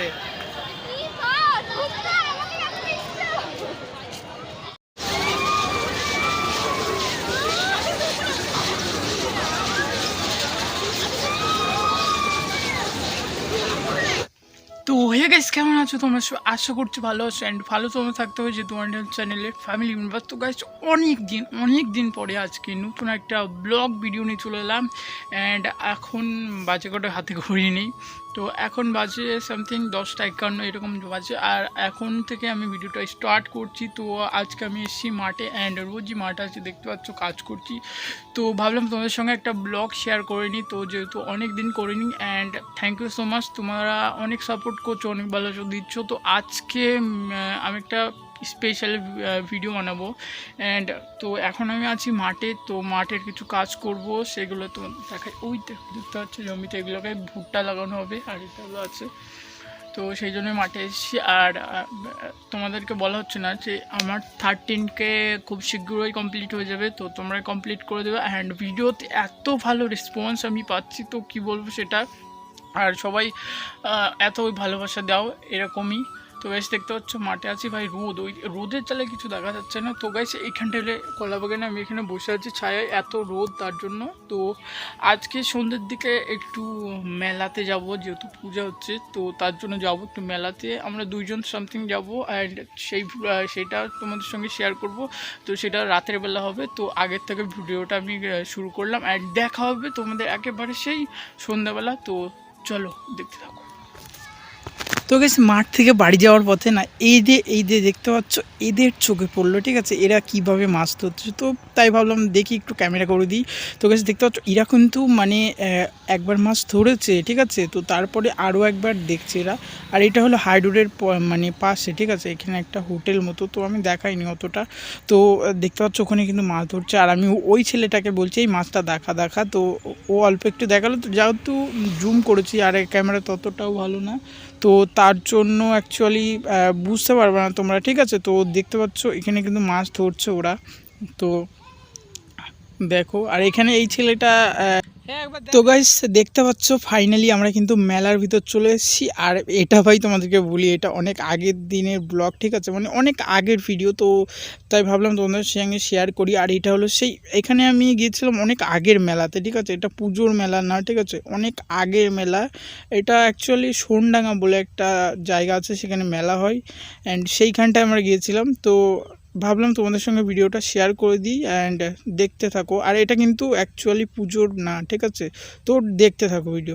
গেছে তো হয়ে গেছে কেমন আছো? তোমরা সব, আশা করছি ভালো আছো অ্যান্ড ভালো তোমরা থাকতে হবে যে তোমার চ্যানেলের ফ্যামিলি মেম্বার তো গাছ অনেক দিন অনেক দিন পরে আজকে নতুন একটা ব্লগ ভিডিও নিয়ে চলে এলাম অ্যান্ড এখন বাজে কটা, হাতে ঘড়ি নেই। তো এখন বাজে সামথিং দশটা একান্ন, এরকম বাজে। আর এখন থেকে আমি ভিডিওটা স্টার্ট করছি। তো আজকে আমি এসেছি মাঠে অ্যান্ড রোজই মাঠ আছে, দেখতে পাচ্ছ, কাজ করছি। তো ভাবলাম তোমাদের সঙ্গে একটা ব্লগ শেয়ার করে নিই। তো যেহেতু অনেক দিন করিনি and thank you so much তোমরা অনেক সাপোর্ট করছ, অনেক ভালোবাসা দিচ্ছ। তো আজকে আমি একটা স্পেশাল ভিডিও বানাবো। অ্যান্ড তো এখন আমি আছি মাঠে, তো মাঠের কিছু কাজ করব, সেগুলো তো দেখাই। ওই দেখতে পাচ্ছি জমিতে এগুলোকে ভুট্টা লাগানো হবে, আর এগুলো আছে তো সেই জন্য মাঠে এসেছি। আর তোমাদেরকে বলা হচ্ছে না যে আমার থার্টিনকে খুব শীঘ্রই কমপ্লিট হয়ে যাবে। তো তোমরা কমপ্লিট করে দেবে। অ্যান্ড ভিডিওতে এত ভালো রেসপন্স আমি পাচ্ছি, তো কি বলব সেটা? আর সবাই এত ভালোবাসা দাও, এরকমই। তো বেশ দেখতে পাচ্ছ, মাঠে আছি ভাই, রোদ। ওই রোদের চালে কিছু দেখা যাচ্ছে না। তো গাইছে এইখানটা এলে কলা বাগানে আমি এখানে বসে আছি ছায়ায়, এত রোদ তার জন্য। তো আজকে সন্ধ্যের দিকে একটু মেলাতে যাব, যেহেতু পূজা হচ্ছে, তো তার জন্য যাব একটু মেলাতে। আমরা দুইজন সামথিং যাব অ্যান্ড সেই সেটা তোমাদের সঙ্গে শেয়ার করব। তো সেটা রাতের বেলা হবে, তো আগের থেকে ভিডিওটা আমি শুরু করলাম। অ্যান্ড দেখা হবে তোমাদের একেবারে সেই সন্ধ্যাবেলা। তো চলো, দেখতে থাকো। তো গেছে মাঠ থেকে বাড়ি যাওয়ার পথে না, এই যে এই যে দেখতে পাচ্ছ, এদের চোখে পড়ল, ঠিক আছে? এরা কীভাবে মাছ ধরছে? তো তাই ভাবলাম দেখি একটু ক্যামেরা করে দিই। তো গেছে দেখতে পাচ্ছ, এরা কিন্তু মানে একবার মাছ ধরেছে, ঠিক আছে? তো তারপরে আরও একবার দেখছে এরা। আর এটা হলো হাইডোরের মানে পাশে, ঠিক আছে? এখানে একটা হোটেল মতো, তো আমি দেখাইনি অতটা। তো দেখতে পাচ্ছ, ওখানে কিন্তু মাছ ধরছে। আর আমি ওই ছেলেটাকে বলছি, এই মাছটা দেখা দেখা। তো ও অল্প একটু দেখাল। তো যেহেতু জুম করেছি, আর ক্যামেরা ততটাও ভালো না। তো তার জন্য অ্যাকচুয়ালি বুঝতে পারবে না তোমরা, ঠিক আছে? তো দেখতে পাচ্ছ, এখানে কিন্তু মাছ ধরছে ওরা। তো দেখো, আর এখানে এই ছেলেটা তো গাইস দেখতে পাচ্ছ ফাইনালি আমরা কিন্তু মেলার ভিতর চলে এসেছি। আর এটা ভাই তোমাদেরকে বলি এটা অনেক আগের দিনের ব্লগ ঠিক আছে? মানে অনেক আগের ভিডিও তো তাই ভাবলাম তোমাদের সঙ্গে শেয়ার করি। আর এটা হলো সেই এখানে আমি গিয়েছিলাম অনেক আগের মেলাতে ঠিক আছে? এটা পুজোর মেলা না ঠিক আছে? অনেক আগের মেলা। এটা অ্যাকচুয়ালি সোনডাঙ্গা বলে একটা জায়গা আছে সেখানে মেলা হয়। অ্যান্ড সেইখানটায় আমরা গিয়েছিলাম। তো ভাবলাম তোমাদের সঙ্গে ভিডিওটা শেয়ার করে দিই অ্যান্ড দেখতে থাকো। আর এটা কিন্তু অ্যাকচুয়ালি পুজোর না, ঠিক আছে? তো দেখতে থাকো ভিডিও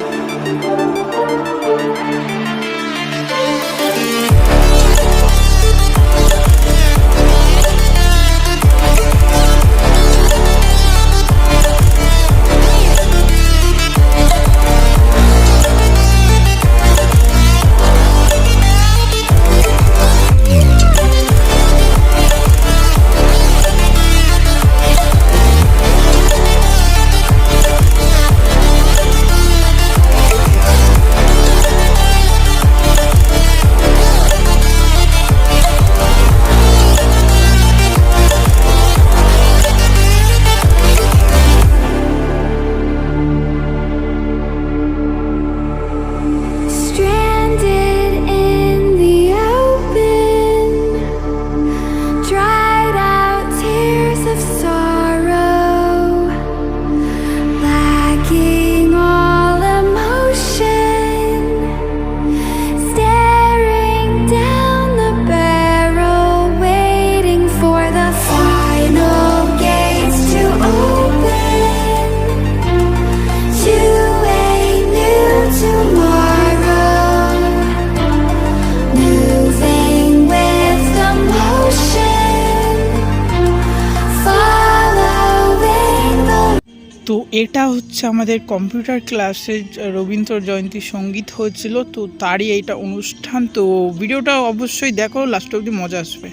তো এটা হচ্ছে আমাদের কম্পিউটার ক্লাসে রবীন্দ্র জয়ন্তী সংগীত হয়েছিল, তো তারই এইটা অনুষ্ঠান। তো ভিডিওটা অবশ্যই দেখো লাস্ট অবধি মজা আসবে।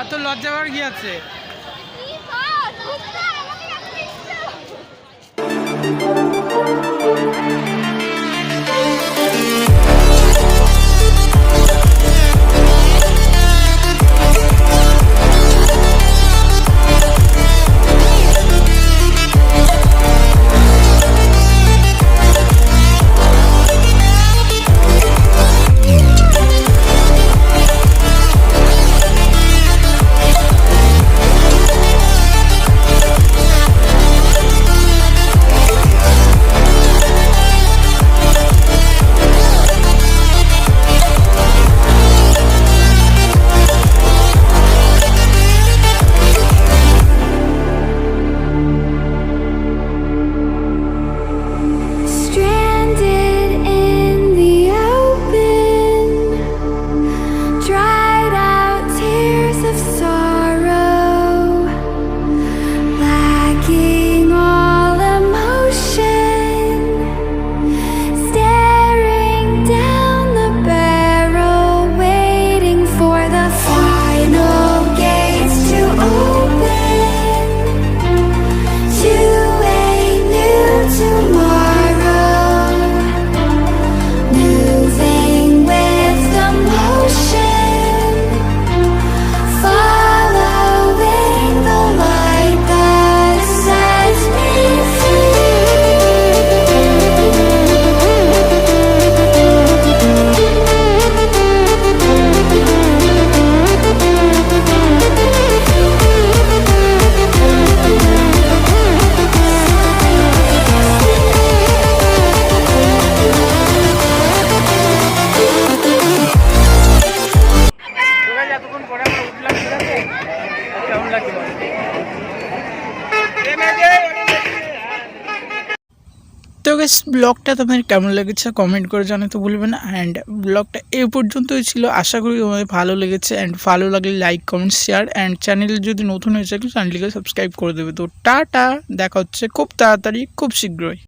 অত লজ্জা হওয়ার কি আছে? Thank you. বেশ ব্লগটা তোমাদের কেমন লেগেছে কমেন্ট করে জানাতে ভুলবেন অ্যান্ড ব্লগটা এ পর্যন্তই ছিল। আশা করি তোমাদের ভালো লেগেছে অ্যান্ড ভালো লাগলে like comment share and channel যদি নতুন হয়ে থাকে চ্যানেলটিকে সাবস্ক্রাইব করে দেবে। তো টাটা, দেখা হচ্ছে খুব তাড়াতাড়ি, খুব শীঘ্রই।